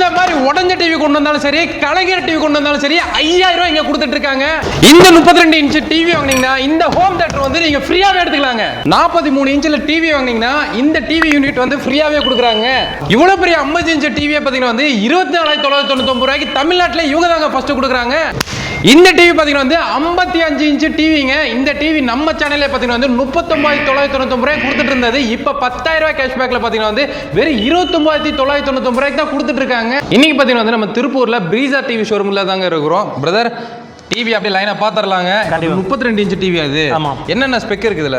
இந்த மாதிரி உடஞ்ச டிவி கொண்டு வந்தாலும் சரி கலைஞர் டிவி கொண்டு வந்தாலும் சரி ஐயாயிரம் ரூபாய் இங்க கொடுத்துட்டு இருக்காங்க. இந்த 32 ரெண்டு இன்ச்சு டிவி வாங்குனீங்கன்னா இந்த ஹோம் தேட்டர் வந்து நீங்க ஃப்ரீயாவே எடுத்துக்கலாங்க. நாற்பத்தி மூணு இன்ச்சில் டிவி வாங்குனீங்கன்னா இந்த டிவி யூனிட் வந்து ஃப்ரீயாவே கொடுக்குறாங்க. இவ்வளவு பெரிய 50 இன்ச்சு டிவியை பார்த்தீங்கன்னா வந்து இருபத்தி நாலாயிரத்தி தொள்ளாயிரத்தி தொண்ணூத்தி ரூபாய்க்கு தமிழ்நாட்டில் இவங்க தாங்க ஃபர்ஸ்ட் கொடுக்குறாங்க. இந்த டிவி பார்த்தீங்கன்னா வந்து ஐம்பத்தி அஞ்சு இன்ச்சு டிவிங்க இந்த டிவி நம்ம சேனல்லே பார்த்தீங்கன்னா வந்து முப்பத்தொம்பதாயிரத்தி தொள்ளாயிரத்தி தொண்ணூத்தொம்பது ரூபாய் கொடுத்துட்டு இருந்தது இப்போ பத்தாயிரம் ரூபாய் கேஷ்பேக்கில் பார்த்தீங்கன்னா வந்து வெறும் இருபத்தொம்பதாயிரத்தி தொள்ளாயிரத்தி தொண்ணூத்தொம்பது ரூபாய்க்கு தான் கொடுத்துட்டு இருக்காங்க இன்னைக்கு பார்த்தீங்கன்னா வந்து நம்ம திருப்பூரில் பிரீசா டிவி ஷோரூமில் தாங்க இருக்கிறோம். பிரதர் டிவி அப்படியே லைனாக பார்த்துடலாங்க. முப்பத்தி ரெண்டு இன்ச்சு டிவி அது ஆமா. என்னென்ன ஸ்பெக் இருக்குது இதில்?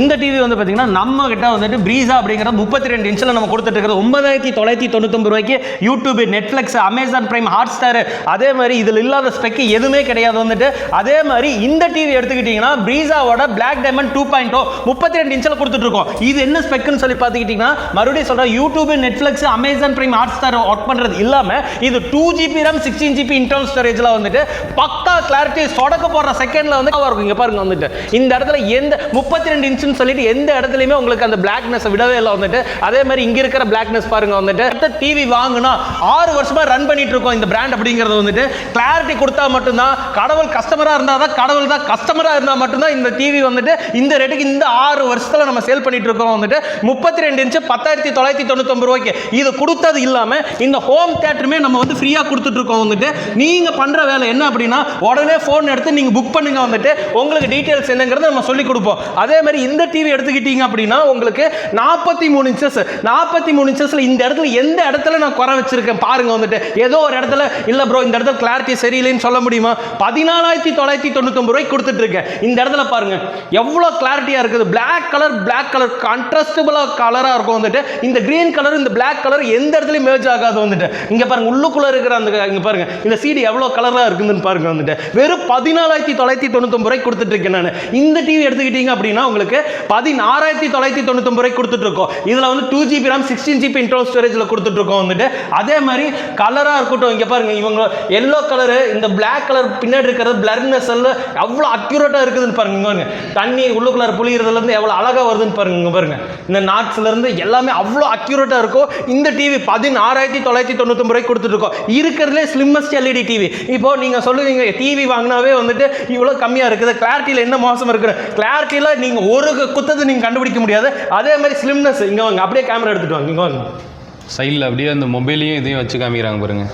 இந்த டிவி வந்து பார்த்தீங்கன்னா நம்ம கிட்ட வந்துட்டு ப்ரீசா அப்படிங்கிற முப்பத்தி ரெண்டு இன்ச்சில் நம்ம கொடுத்துட்டு இருக்கிறது ஒன்பதாயிரத்தி தொள்ளாயிரத்தி தொண்ணூத்தொம்பது ரூபாய்க்கு YouTube Netflix Amazon Prime Hotstar அதே மாதிரி இதில் இல்லாத ஸ்பெக் எதுவுமே கிடையாது வந்துட்டு. அதே மாதிரி இந்த டிவி எடுத்துக்கிட்டிங்கன்னா ப்ரீசாவோட black diamond two point O முப்பத்தி ரெண்டு இன்ச்சில் கொடுத்துட்டு இருக்கோம். இது என்ன ஸ்பெக்குன்னு சொல்லி பார்த்துக்கிட்டிங்கன்னா மறுபடியும் சொல்கிறேன் YouTube Netflix Amazon Prime Hotstar work பண்ணுறது இல்லாமல் இது two GB RAM sixteen GB internal ஸ்டோரேஜில் வந்துட்டு பக்கா கிளாரிட்டி சொடக்க போடுற செகண்ட்ல வந்து கவர் இருக்கும். இங்கே பாருங்க வந்துட்டு. இந்த இடத்துல எந்த முப்பத்தி ரெண்டு இன்ச்சுன்னு சொல்லிட்டு எந்த இடத்துலையுமே உங்களுக்கு அந்த பிளாக்னஸ் விடவே இல்லை வந்துட்டு. அதே மாதிரி இங்கே இருக்கிற பிளாக்னஸ் பாருங்க வந்துட்டு. அடுத்த டிவி வாங்கினா ஆறு வருஷமாக ரன் பண்ணிட்டு இருக்கோம் இந்த பிராண்ட் அப்படிங்கிறது வந்துட்டு. கிளாரிட்டி கொடுத்தா மட்டும்தான் கடவுள் கஸ்டமராக இருந்தால் தான் கடவுள் தான் கஸ்டமராக இருந்தால் மட்டும்தான் இந்த டிவி வந்துட்டு இந்த ரேட்டுக்கு இந்த ஆறு வருஷத்தில் நம்ம சேல் பண்ணிட்டு இருக்கோம் வந்துட்டு. முப்பத்தி ரெண்டு இன்ச்சு பத்தாயிரத்தி தொள்ளாயிரத்தி தொண்ணூத்தொம்பது ரூபாய்க்கு. இது கொடுத்தது இல்லாமல் இந்த ஹோம் தேட்டருமே நம்ம வந்து ஃப்ரீயாக கொடுத்துட்டு இருக்கோம் வந்துட்டு. நீங்கள் பண்ணுற வேலை என்ன அப்படின்னா உடனே ஃபோன் எடுத்து நீங்கள் புக் பண்ணுங்க வந்துட்டு உங்களுக்கு டீட்டெயில்ஸ் என்னங்கிறத நம்ம சொல்லி கொடுப்போம். அதே மாதிரி இந்த டிவி எடுத்துக்கிட்டீங்க அப்படின்னா உங்களுக்கு நாற்பத்தி மூணு இன்ச்சஸ் நாற்பத்தி மூணு இன்ச்சஸில் இந்த இடத்துல எந்த இடத்துல நான் குறை வச்சிருக்கேன் பாருங்க வந்துட்டு. ஏதோ ஒரு இடத்துல இல்லை ப்ரோ இந்த இடத்துல கிளாரிட்டி சரியில்லைன்னு சொல்ல முடியுமா? பதினாலாயிரத்தி தொள்ளாயிரத்தி தொண்ணூத்தொம்பது ரூபாய்க்கு கொடுத்துட்டு இருக்கேன் இந்த இடத்துல பாருங்க எவ்வளோ கிளாரிட்டியாக இருக்குது. பிளாக் கலர் பிளாக் கலர் கான்ட்ராஸ்டபுளாக கலராக இருக்கும் வந்துட்டு. இந்த கிரீன் கலர் இந்த பிளாக் கலர் எந்த இடத்துலையும் மேஜ் ஆகாது வந்துட்டு. இங்கே பாருங்க உள்ளுக்குள்ளே இருக்கிற அந்த இங்கே பாருங்க இந்த சீடி எவ்வளோ கலராக இருக்குதுன்னு பாருங்க வந்துட்டு. வெறும் பதினாலாயிரத்தி தொள்ளாயிரத்தி தொண்ணூத்தொம்பது ரூபாய் கொடுத்துட்டு இருக்கேன் நான். இந்த டிவி எடுத்துக்கிட்டீங்க அப்படின்னா உங்களுக்கு பதினாறாயிரத்தி தொள்ளாயிரத்தி தொண்ணூத்தொம்பது ரூபாய் கொடுத்துட்டு இருக்கோம் வந்து two GB RAM sixteen GB internal ஸ்டோரேஜில் கொடுத்துட்டு இருக்கோம் வந்துட்டு. அதே மாதிரி கலராக இருக்கட்டும் இங்கே பாருங்க இவங்க எல்லோ கலரு இந்த பிளாக் கலர் பின்னாடி இருக்கிறது பிளர்னஸ் எல்லாம் எவ்வளோ அக்யூரேட்டாக இருக்குதுன்னு பாருங்க பாருங்க. தண்ணி உள்ளுக்குள்ளார புளியறதுல எவ்வளோ அழகாக வருதுன்னு பாருங்க பாருங்க. இந்த நாட்ஸ்லேருந்து எல்லாமே அவ்வளோ அக்யூரேட்டாக இருக்கும் இந்த டிவி பதினாறாயிரத்தி தொள்ளாயிரத்தி தொண்ணூத்தொம்பது ரூபாய் கொடுத்துட்டு இருக்கோம் இருக்கிறதுலே ஸ்லிம்மஸ்ட் எல்இடி டிவி இப்போ நீங்கள் சொல்லுவீங்க டிவி வாங்கினாவே வந்துட்டு இவ்வளோ கம்மியா இருக்குது. கிளாரிட்டியில் என்ன மோசம் இருக்குது? கிளாரிட்டியில் நீங்க ஒரு குத்தத்தை நீங்க கண்டுபிடிக்க முடியாது. அதே மாதிரி ஸ்லிம்னஸ் இங்க வாங்க. அப்படியே கேமரா எடுத்துட்டு வாங்க. இங்க வாங்க. சைடில் அப்படியே அந்த மொபைலையும் இதையும் வச்சு காமிக்கிறாங்க பாருங்க.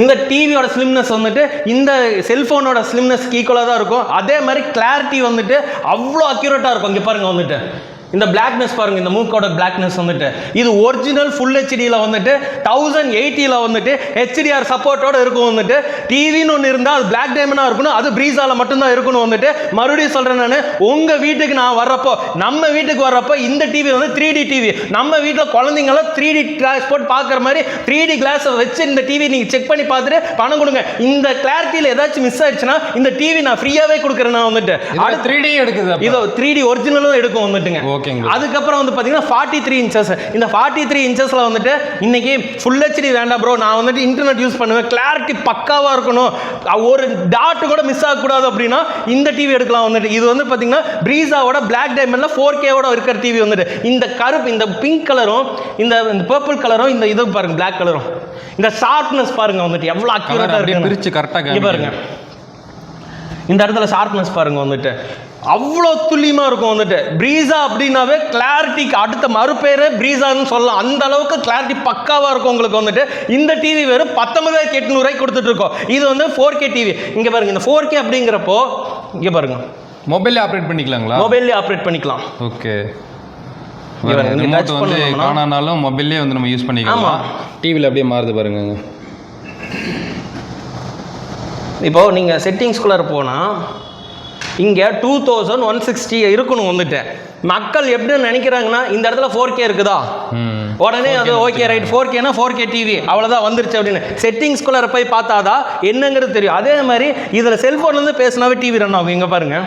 இந்த டிவியோட ஸ்லிம்னஸ் வந்துட்டு இந்த செல்ஃபோனோட ஸ்லிம்னஸ்க்கு ஈக்குவலாக தான் இருக்கும். அதே மாதிரி கிளாரிட்டி வந்துட்டு அவ்வளோ அக்யூரேட்டாக இருக்கும். இங்கே பாருங்க வந்துட்டு. இந்த பிளாக்னஸ் பாருங்க இந்த மூக்கோட பிளாக்னஸ் வந்துட்டு இது ஒரிஜினல் ஃபுல் ஹெச்டியில் வந்துட்டு தௌசண்ட் எயிட்டியில் வந்துட்டு ஹெச்டிஆர் சப்போர்ட்டோட இருக்கும் வந்துட்டு டிவின்னு ஒன்று இருந்தால் அது பிளாக் டைமண்டாக இருக்கணும் அது ப்ரீஸால மட்டும்தான் இருக்கணும் வந்துட்டு மறுபடியும் சொல்கிறேன் நான் உங்கள் வீட்டுக்கு நான் வர்றப்போ நம்ம வீட்டுக்கு வர்றப்போ இந்த டிவி வந்து த்ரீ டி டிவி நம்ம வீட்டில் குழந்தைங்களாம் த்ரீ டி கிளாஸ் போட்டு பார்க்குற மாதிரி த்ரீ டி கிளாஸை வச்சு இந்த டிவி நீங்கள் செக் பண்ணி பார்த்துட்டு பணம் கொடுங்க. இந்த கிளாரிட்டியில் ஏதாச்சும் மிஸ் ஆயிடுச்சுன்னா இந்த டிவி நான் ஃப்ரீயாகவே கொடுக்குறேன் நான் வந்துட்டு. த்ரீ டி எடுக்குது. இதோ த்ரீ டி ஒரிஜினலும் எடுக்கும் வந்துட்டுங்க. ஓகேங்க அதுக்கப்புறம் வந்து பார்த்தீங்கன்னா ஃபார்ட்டி த்ரீ இன்ச்சஸ் இந்த ஃபார்ட்டி த்ரீ இன்ச்சஸில் வந்துட்டு இன்னைக்கு ஃபுல் ஹெச்டி வேண்டாம் ப்ரோ நான் வந்துட்டு இன்டர்நெட் யூஸ் பண்ணுவேன். கிளாரிட்டி பக்காவாக இருக்கணும். ஒரு டாட் கூட மிஸ் ஆகக்கூடாது அப்படின்னா இந்த டிவி எடுக்கலாம் வந்துட்டு. இது வந்து பார்த்தீங்கன்னா ப்ரீஸாவோட பிளாக் டைமண்டில் ஃபோர் கேவோட இருக்கிற டிவி வந்துட்டு. இந்த கருப்பு இந்த பிங்க் கலரும் இந்த பர்பிள் கலரும் இந்த இது பாருங்க பிளாக் கலரும் இந்த ஷார்ப்னஸ் பாருங்க வந்துட்டு. எவ்வளோ அக்யூரேட்டாக இருக்கு பிரிச்சு கரெக்டாக பாருங்க. இந்த இடத்துல ஷார்ப்னஸ் பாருங்க வந்துட்டு. அவ்வளோ துல்லியமா இருக்கும் வந்துட்டு. ப்ரீஸா அப்படின்னாவே கிளாரிட்டிக்கு அடுத்த மறுபேரே ப்ரீஸான்னு சொல்லலாம். அந்த அளவுக்கு கிளாரிட்டி பக்காவா இருக்கும் உங்களுக்கு வந்துட்டு. இந்த டிவி வெறும் பத்தொன்பதாயிரத்தி எட்நூறுவாய்க்கு கொடுத்துட்டு இருக்கோம் இது வந்து ஃபோர் கே டிவி இங்க பாருங்க இந்த ஃபோர் கே அப்படிங்கிறப்போ இங்க பாருங்க. மொபைல்ல ஆப்ரேட் பண்ணிக்கலாங்களா? மொபைல்லே ஆப்ரேட் பண்ணிக்கலாம். ஓகே ரிமோட் வந்து காணானாலும் மொபைல்லே வந்து நம்ம யூஸ் பண்ணிக்கலாம். டிவியில் அப்படியே மாறுது பாருங்க. இப்போ நீங்க செட்டிங்ஸ்குள்ளார போனா இங்க டூ தௌசண்ட் ஒன் சிக்ஸ்டி இருக்கணும் வந்துட்டு. மக்கள் எப்படி நினைக்கிறாங்கன்னா இந்த இடத்துல ஃபோர் கே இருக்குதா? உடனே அது ஓகே ரைட் ஃபோர் கேனா ஃபோர் கே டிவி அவ்வளோதான் வந்துருச்சு அப்படின்னு. செட்டிங்ஸ்குள்ளார போய் பார்த்தாதான் என்னங்கிறது தெரியும். அதே மாதிரி இதில் செல்ஃபோன்லேருந்து பேசினாவே டிவி ரன் ஆகும். இங்கே பாருங்க.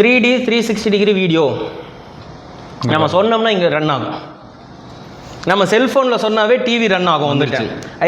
Three D three sixty degree video நம்ம சொன்னோம்னா இங்கே ரன் ஆகும். நம்ம செல்போன்ல சொன்னாவே டிவி ரன் ஆகும் வந்துட்டு.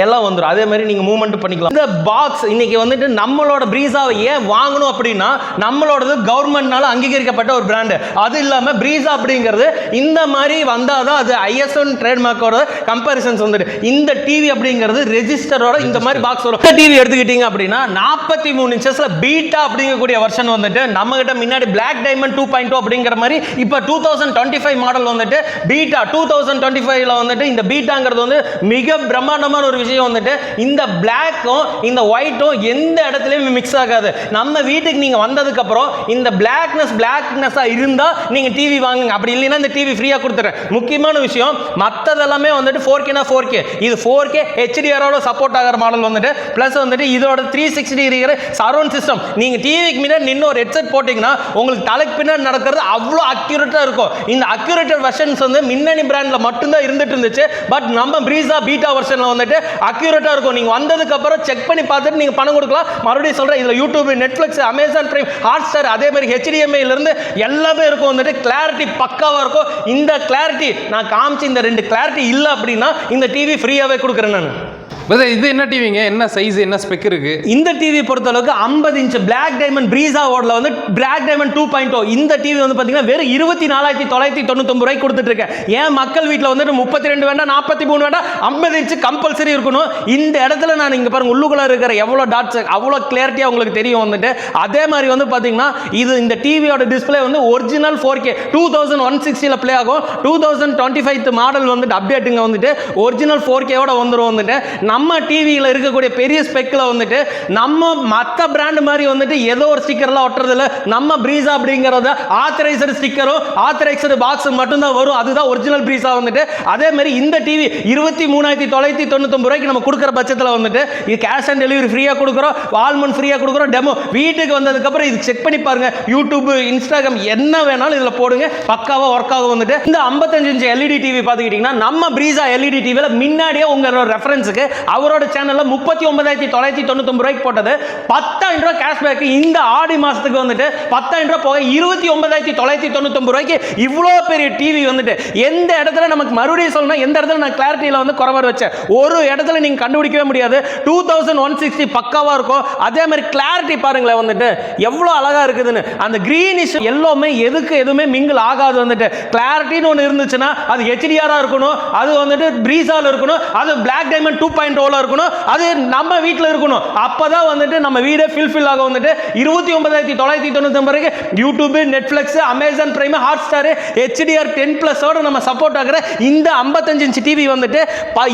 எல்லாம் வந்துடும் அதே மாதிரி நீங்க மூவ்மெண்ட் பண்ணிக்கலாம். இந்த பாக்ஸ் இன்னைக்கு வந்துட்டு நம்மளோட பிரீசாவை ஏன் வாங்கணும் அப்படின்னா நம்மளோடது கவர்மெண்ட்னால அங்கீகரிக்கப்பட்ட ஒரு பிராண்டு அது இல்லாம பிரீசா அப்படிங்கிறது இந்த மாதிரி வந்தாதான் அது ஐஎஸ்என் ட்ரேட்மார்க்கோட கம்பேரிசன்ஸ் வந்துட்டு. இந்த டிவி அப்படிங்கிறது ரெஜிஸ்டரோட இந்த மாதிரி பாக்ஸ் வரும். டிவி எடுத்துக்கிட்டீங்க அப்படின்னா நாற்பத்தி மூணு இன்ச்சஸ்ல பீட்டா அப்படிங்கக்கூடிய வருஷன் வந்துட்டு நம்ம கிட்ட முன்னாடி Black Diamond two point two அப்படிங்கிற மாதிரி இப்போ two thousand twenty five model வந்துட்டு பீட்டா டூ தௌசண்ட் டுவெண்ட்டி ஃபைவ்ல வந்துட்டு இந்த பீட்டாங்கிறது வந்து மிக பிரம்மாண்டமான ஒரு விஷயம் வந்துட்டு இந்த பிளாக்கும் இந்த ஒயிட்டும் எந்த இடத்துலையும் மிக்ஸ் ஆகாது. நம்ம வீட்டுக்கு நீங்கள் வந்ததுக்கு அப்புறம் இந்த பிளாக்னஸ் பிளாக்னஸாக இருந்தால் நீங்க டிவி வாங்குங்க. அப்படி இல்லைன்னா இந்த டிவி ஃப்ரீயா கொடுத்துறேன். முக்கியமான விஷயம் மற்றதெல்லாமே வந்துட்டு ஃபோர் கேனா ஃபோர் கே இது ஃபோர் கே ஹெச்டிஆரோட சப்போர்ட் ஆகிற மாடல் வந்துட்டு ப்ளஸ் வந்துட்டு இதோட த்ரீ சிக்ஸ்டி இருக்கிற சரௌண்ட் சிஸ்டம் நீங்கள் டிவிக்கு முன்னாடி நின்று ஒரு ஹெட்செட் போட்டிங்கன்னா உங்களுக்கு தலைக்கு பின்னாடி நடக்கிறது அவ்வளோ அக்யூரேட்டாக இருக்கும். இந்த அக்யூரேட்டட் வெர்ஷன்ஸ் வந்து மின்னணி பிராண்டில் மட்டும்தான் இருந்துட்டு இருந்துச்சு. பட் நம்ம ப்ரீஸா பீட்டா வெர்ஷனில் வந்துட்டு அக்யூரேட்டாக இருக்கும். நீங்கள் வந்ததுக்கு அப்புறம் செக் பண்ணி பார்த்துட்டு நீங்கள் பணம் கொடுக்கலாம். மறுபடியும் சொல்கிறேன் இதில் YouTube Netflix Amazon Prime Hotstar அதே மாதிரி ஹெச்டிஎம்ஐலேருந்து இருந்து எல்லாமே இருக்கும். வந்துட்டு கிளாரிட்டி பக்காவாக இருக்கும். இந்த கிளாரிட்டி நான் காமிச்சு இந்த ரெண்டு கிளாரிட்டி இல்லை அப்படின்னா இந்த டிவி ஃப்ரீயாகவே கொடுக்குறேன் நான். இது என்ன டிவிங்க என்ன சைஸ் என்ன ஸ்பெக் இருக்கு? இந்த டிவி பொறுத்தளவுக்கு ஐம்பது இன்ச் பிளாக் டைமண்ட் பிரீசா ஓடல வந்து பிளாக் டைமண்ட் டூ பாயிண்ட் இந்த டிவி வந்து பார்த்தீங்கன்னா வெறும் இருபத்தி நாலாயிரத்தி தொள்ளாயிரத்தி தொண்ணூத்தொம்பது ரூபாய்க்கு கொடுத்துட்டு இருக்கேன் ஏன் மக்கள் வீட்டில் வந்துட்டு முப்பத்தி ரெண்டு வேண்டாம் நாற்பத்தி மூணு வேண்டாம் ஐம்பது இன்ச் கம்பல்சரி இருக்கணும். இந்த இடத்துல நான் இங்கே பாருங்க உள்ளுக்குள்ள இருக்கிற எவ்வளோ டாட்ஸ் அவ்வளோ கிளியரிட்டியாக உங்களுக்கு தெரியும் வந்துட்டு. அதே மாதிரி வந்து பார்த்தீங்கன்னா இது இந்த டிவியோட டிஸ்பிளே வந்து original four K two thousand one சிக்ஸ்டியில் play ஆகும். Two thousand twenty five model வந்துட்டு அப்டேட்டுங்க வந்துட்டு ஒரிஜினல் ஃபோர் கேவோட வந்துடும் வந்துட்டு. நம்ம டிவியில் இருக்கக்கூடிய பெரிய ஸ்பெக்கில் வந்துட்டு நம்ம மற்ற பிராண்ட் மாதிரி வந்துட்டு ஏதோ ஒரு ஸ்டிக்கர்லாம் ஒட்டுறதில்ல. நம்ம பிரீசா அப்படிங்கிறத ஆத்தரைசர் ஸ்டிக்கரும் ஆத்தரைசர் பாக்ஸ் மட்டும்தான் வரும். அதுதான் ஒரிஜினல் பிரீசா வந்துட்டு. அதே மாதிரி இந்த டிவி இருபத்தி மூணாயிரத்தி தொள்ளாயிரத்தி தொண்ணூத்தொம்பது ரூபாய்க்கு நம்ம கொடுக்குற பட்சத்தில் வந்துட்டு இது கேஷ் ஆன் டெலிவரி ஃப்ரீயாக கொடுக்குறோம் வால்மன் ஃப்ரீயாக கொடுக்குறோம் டெமோ வீட்டுக்கு வந்ததுக்கப்புறம் இது செக் பண்ணி பாருங்க. யூடியூப் இன்ஸ்டாகிராம் என்ன வேணாலும் இதில் போடுங்க. பக்காவாக ஒர்க் ஆகும் வந்துட்டு. இந்த ஐம்பத்தஞ்சு இன்ச்சு எல்இடி டிவி பார்த்துக்கிட்டிங்கன்னா நம்ம பிரீசா எல்இடி டிவியில் முன்னாடியே உங்களோட ரெஃபரன்ஸுக்கு அவரோட சேனலில் முப்பத்தி ஒன்பதாயிரத்தி தொள்ளாயிரத்தி தொண்ணூத்தொம்பது ரூபாய்க்கு போட்டது. பத்தாயிரம் ரூபாய் கேஷ்பேக் இந்த ஆடி மாதத்துக்கு வந்துட்டு பத்தாயிரம் ரூபாய் போக இருபத்தி ஒன்பதாயிரத்தி தொள்ளாயிரத்தி தொண்ணூத்தொம்பது ரூபாய்க்கு இவ்வளோ பெரிய டிவி வந்துட்டு. எந்த இடத்துல நமக்கு மறுபடியும் சொல்லணும் எந்த இடத்துல நான் கிளாரிட்டியில் வந்து குறவர் வச்சேன்? ஒரு இடத்துல நீங்கள் கண்டுபிடிக்கவே முடியாது. டூ தௌசண்ட் ஒன் சிக்ஸ்டி பக்காவாக இருக்கும். அதே மாதிரி கிளாரிட்டி பாருங்களேன் வந்துட்டு. எவ்வளோ அழகாக இருக்குதுன்னு. அந்த க்ரீனிஷ் எல்லாமே எதுக்கு எதுவுமே மிங்கிள் ஆகாது வந்துட்டு. கிளாரிட்டின்னு ஒன்று இருந்துச்சுன்னா அது ஹெச்டிஆராக இருக்கணும். அது வந்துட்டு ப்ரீஸால் இருக்கணும். அது பிளாக் டைமண்ட் டூ பாயிண்ட் ஓவில் இருக்கணும். அது நம்ம வீட்டில் இருக்கணும். அப்போ தான் வந்துட்டு நம்ம வீடே ஃபில்ஃபில் ஆக வந்துட்டு இருபத்தி ஒன்பதாயிரத்தி தொள்ளாயிரத்தி தொண்ணூற்றி ஒன்பதுக்கு YouTube Netflix Amazon Prime Hotstar HDR ten ப்ளஸோட நம்ம சப்போர்ட் ஆகிற இந்த ஐம்பத்தஞ்சு இன்ச்சு டிவி வந்துட்டு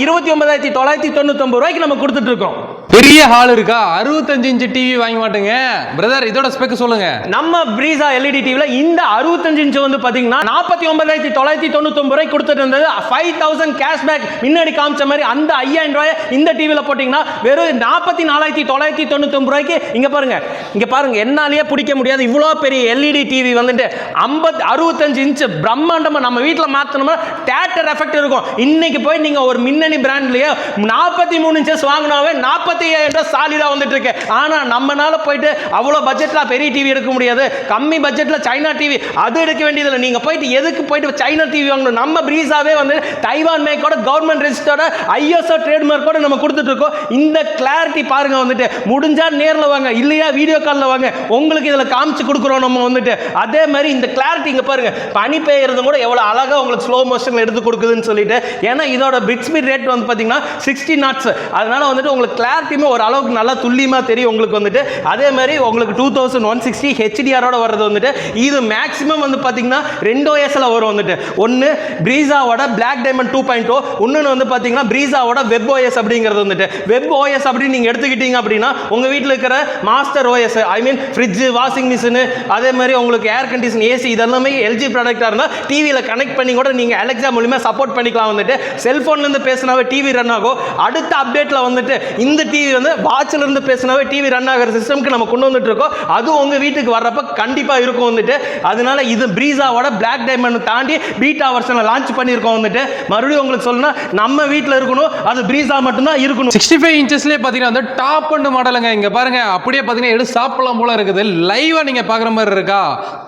இருபத்தி ஒன்பதாயிரத்தி தொள்ளாயிரத்தி தொண்ணூத்தொம்பது ரூபாய்க்கு நம்ம கொடுத்துட்டு இருக்கோம். பெரிய ஹால் இருக்கா? அறுபத்தஞ்சு இன்ச்சு டிவி வாங்க மாட்டேங்க. பிரதர் இதோட ஸ்பெக் சொல்லுங்க. நம்ம பிரீசா எல்இடி டிவியில் இந்த அறுபத்தஞ்சு இன்ச்சு வந்து பார்த்தீங்கன்னா நாற்பத்தி ஒன்பதாயிரத்தி தொள்ளாயிரத்தி தொண்ணூத்தொம்பது ரூபாய்க்கு கொடுத்துட்டு இருந்தது. ஃபைவ் தௌசண்ட் கேஷ்பேக் முன்னாடி காமிச்ச மாதிரி அந்த ஐயாயிரம் ரூபாய் இந்த டிவியில் போட்டிங்கன்னா வெறும் நாற்பத்தி நாலாயிரத்தி தொள்ளாயிரத்தி தொண்ணூத்தொம்பது ரூபாய்க்கு இங்கே பாருங்க. இங்கே பாருங்க என்னாலேயே பிடிக்க முடியாது. இவ்வளோ பெரிய எல்இடி டிவி வந்துட்டு ஐம்பத் அறுபத்தஞ்சு இன்ச்சு பிரம்மாண்டமாக நம்ம வீட்டில் மாற்றணும்னா தேட்டர் எஃபெக்ட் இருக்கும். இன்னைக்கு போய் நீங்கள் ஒரு மின்னணி பிராண்ட்லயே நாற்பத்தி மூணு இன்ச்சஸ் வாங்கினாவே நாற்பத்தி ஐயாயிரம் ரூபாய் சாலிடாக வந்துட்டு இருக்கு ஆனால் நம்மனால போயிட்டு அவ்வளோ பட்ஜெட்டில் பெரிய டிவி எடுக்க முடியாது. கம்மி பட்ஜெட்டில் சைனா டிவி அது எடுக்க வேண்டியதில்லை. நீங்கள் போயிட்டு எதுக்கு போயிட்டு சைனா டிவி வாங்கணும்? நம்ம பிரீஸாவே வந்து தைவான் மேக்கோட கவர்மெண்ட் ரெஜிஸ்டர்ட ஐஎஸ்ஓ ட்ரேட்மார்க்கோட நம்ம கொடுத்துட்டு இருக்கோம். இந்த கிளாரிட்டி பாருங்க வந்துட்டு. முடிஞ்சா நேரில் வாங்க இல்லையா வீடியோ காலில் வாங்க. உங்களுக்கு இதில் காமிச்சு கொடுக்குறோம் நம்ம வந்துட்டு. அதே மாதிரி இந்த கிளாரிட்டி இங்கே பாருங்க. பனி பெய்யறது கூட எவ்வளோ அழகாக உங்களுக்கு ஸ்லோ மோஷன் எடுத்து கொடுக்குதுன்னு சொல்லிட்டு. ஏன்னா இதோட பிட் ஸ்பீட் ரேட் வந்து பார்த்தீங்கன்னா சிக்ஸ்டி நாட்ஸ் அதனால வந்துட்டு உங்களுக்கு எல்லாத்தையுமே ஒரு அளவுக்கு நல்லா துல்லியமாக தெரியும் உங்களுக்கு வந்துட்டு. அதே மாதிரி உங்களுக்கு டூ தௌசண்ட் ஒன் சிக்ஸ்டி ஹெச்டிஆரோட வர்றது வந்துட்டு இது மேக்ஸிமம் வந்து பார்த்தீங்கன்னா ரெண்டோ OS-ல வரும் வந்துட்டு. ஒன்று பிரீசாவோட Black Diamond two point O இன்னொன்று வந்து பார்த்தீங்கன்னா பிரீசாவோட வெப் ஓஎஸ் அப்படிங்கிறது வந்துட்டு. வெப் ஓஎஸ் அப்படின்னு நீங்கள் எடுத்துக்கிட்டீங்க அப்படின்னா உங்கள் வீட்டில் இருக்கிற master OS I mean fridge washing machine அதே மாதிரி உங்களுக்கு ஏர் கண்டிஷன் ஏசி இதெல்லாமே எல்ஜி ப்ராடக்டாக இருந்தால் டிவியில் கனெக்ட் பண்ணி கூட நீங்கள் அலெக்ஸா மூலியமாக சப்போர்ட் பண்ணிக்கலாம் வந்துட்டு. செல்ஃபோன்லேருந்து பேசினாவே டிவி ரன் ஆகும். அடுத்த அப்டேட்டில் வந்துட்டு இந்த டிவி டிவி வந்து வாட்ச்ல இருந்து பேசினாவே டிவி ரன் ஆகிற சிஸ்டம்க்கு நம்ம கொண்டு வந்துட்டு இருக்கோம் அது உங்க வீட்டுக்கு வர்றப்ப கண்டிப்பா இருக்கும் வந்துட்டு. அதனால இது பிரீசாவோட பிளாக் டைமண்ட் தாண்டி பீட்டா வெர்ஷனை லான்ச் பண்ணியிருக்கோம் வந்துட்டு. மறுபடியும் உங்களுக்கு சொல்லணும்னா நம்ம வீட்டில் இருக்கணும். அது பிரீசா மட்டும்தான் இருக்கணும். சிக்ஸ்டி ஃபைவ் இன்ச்சஸ்லேயே பார்த்தீங்கன்னா வந்து டாப் அண்ட் மாடலுங்க இங்கே பாருங்க அப்படியே பார்த்தீங்கன்னா எடுத்து சாப்பிடலாம் போல இருக்குது. லைவாக நீங்கள் பார்க்குற மாதிரி இருக்கா?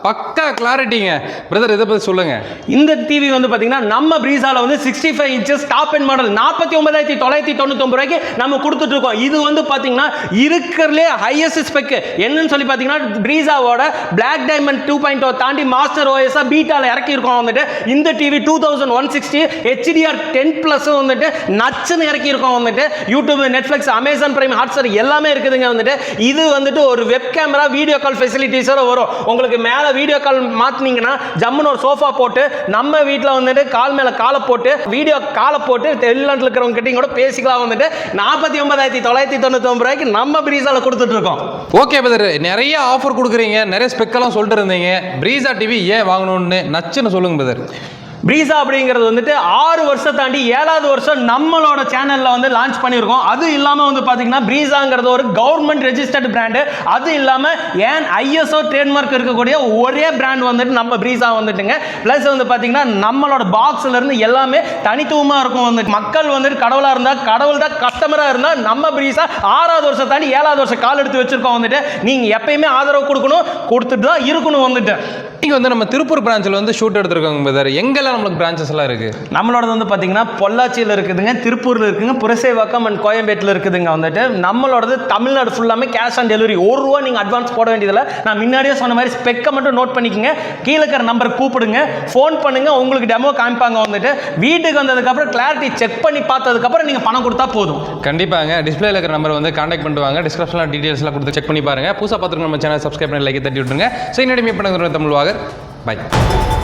பக்கா கிளாரிட்டிங்க பிரதர் இதை பற்றி சொல்லுங்க. இந்த டிவி வந்து பார்த்தீங்கன்னா நம்ம பிரீசால வந்து sixty five inches top end model நாற்பத்தி ஒன்பதாயிரத்தி தொள்ளாயிரத்தி தொண்ணூத்தொம்பது ரூபாய்க்கு நம்ம கொடுத்துட்டு இருக்கோம். இது வந்து பார்த்தீங்கன்னா இருக்கிறதுலே ஹையஸ்ட் ஸ்பெக் என்னன்னு சொல்லி பார்த்தீங்கன்னா ப்ரீசாவோட பிளாக் டைமண்ட் டூ பாயிண்ட் தாண்டி மாஸ்டர் ஓஎஸ்ஸாக பீட்டாவில் இறக்கி இருக்கோம் வந்துட்டு. இந்த TV two thousand one sixty HDR ten ப்ளஸும் வந்துட்டு நச்சுன்னு இறக்கி இருக்கோம் வந்துட்டு. YouTube Netflix Amazon Prime Hotstar எல்லாமே இருக்குதுங்க வந்துட்டு. இது வந்துட்டு ஒரு வெப் கேமரா வீடியோ கால் ஃபெசிலிட்டிஸோட வரும். உங்களுக்கு மேலே வீடியோ கால் மாற்றினீங்கன்னா ஜம்முன்னு ஒரு சோஃபா போட்டு நம்ம வீட்டில் வந்துட்டு கால் மேலே காலை போட்டு வீடியோ காலை போட்டு வெளிநாட்டில் இருக்கிறவங்க கிட்டையும் கூட பேசிக்கலாம் வந்துட்டு. நாற்பத்தி ஒன்பதாயிரத்தி தொள்ளாயிரத்தி தொண்ணூத்தொம்பது ரூபாய்க்கு நம்ம பிரீஸால கொடுத்துட்டு இருக்கோம் ஓகே பதர் நிறைய ஆஃபர் கொடுக்குறீங்க. நிறைய ஸ்பெக்கெல்லாம் சொல்லிட்டு இருந்தீங்க. பிரீசா டிவி ஏன் வாங்கணும்னு? நச்சுன்னு சொல்லுங்க பிரதர் பிரீசா அப்படிங்கிறது வந்துட்டு ஆறு வருஷம் தாண்டி ஏழாவது வருஷம் நம்மளோட சேனலில் வந்து லான்ச் பண்ணியிருக்கோம். அது இல்லாமல் வந்து பார்த்தீங்கன்னா பிரீசாங்கிறது ஒரு கவர்மெண்ட் ரெஜிஸ்டர்ட் பிராண்டு அது இல்லாமல் ஏன் ஐஎஸ்ஓ ட்ரேட்மார்க் இருக்கக்கூடிய ஒரே பிராண்ட் வந்துட்டு நம்ம பிரீசா வந்துட்டுங்க. ப்ளஸ் வந்து பார்த்தீங்கன்னா நம்மளோட பாக்ஸ்லேருந்து எல்லாமே தனித்துவமாக இருக்கும் வந்து. மக்கள் வந்துட்டு கடவுளாக இருந்தால் கடவுள் தான் கஸ்டமராக இருந்தால் நம்ம பிரீசா ஆறாவது வருஷம் தாண்டி ஏழாவது வருஷம் கால் எடுத்து வச்சுருக்கோம் வந்துட்டு. நீங்கள் எப்பயுமே ஆதரவு கொடுக்கணும் கொடுத்துட்டு தான் இருக்கணும் வந்துட்டு. இங்கே வந்து நம்ம திருப்பூர் பிரான்ச்சில் வந்து ஷூட் எடுத்திருக்கோங்க பிரதர் எங்கெல்லாம் நம்மளுக்கு பிரான்ச்சஸ் எல்லாம் இருக்குது நம்மளோடது வந்து பார்த்தீங்கன்னா பொள்ளாச்சியில் இருக்குதுங்க திருப்பூரில் இருக்குங்க புரசைவாக்கம் அண்ட் கோயம்பேட்டில் இருக்குதுங்க வந்துட்டு. நம்மளோடது தமிழ்நாடு ஃபுல்லாமே கேஷ் ஆன் டெலிவரி ஒரு ரூபா நீங்கள் அட்வான்ஸ் போட வேண்டியதில்லை. நான் முன்னாடியே சொன்ன மாதிரி ஸ்பெக்கை மட்டும் நோட் பண்ணிக்கோங்க. கீழே இருக்கிற நம்பர் கூப்பிடுங்க. ஃபோன் பண்ணுங்க. உங்களுக்கு டெமோ காமிப்பாங்க வந்துட்டு. வீட்டுக்கு வந்ததுக்கப்புறம் கிளாரிட்டி செக் பண்ணி பார்த்ததுக்கப்புறம் நீங்கள் பணம் கொடுத்தா போதும். கண்டிப்பாங்க. டிஸ்பிளேல இருக்கிற நம்பர் வந்து காண்டாக்ட் பண்ணிட்டு வாங்க டிஸ்கிரிப்ஷனில் டீடைல்ஸ்லாம் கொடுத்து செக் பண்ணி பாருங்க. புதுசாக பார்த்துருக்க நம்ம சேனல் சப்ஸ்கிரைப் பண்ணி லைக் தட்டி விட்டுருங்க. ஸோ இன்னடி மீட் பண்ணுங்க தமிழ் ver. Bye.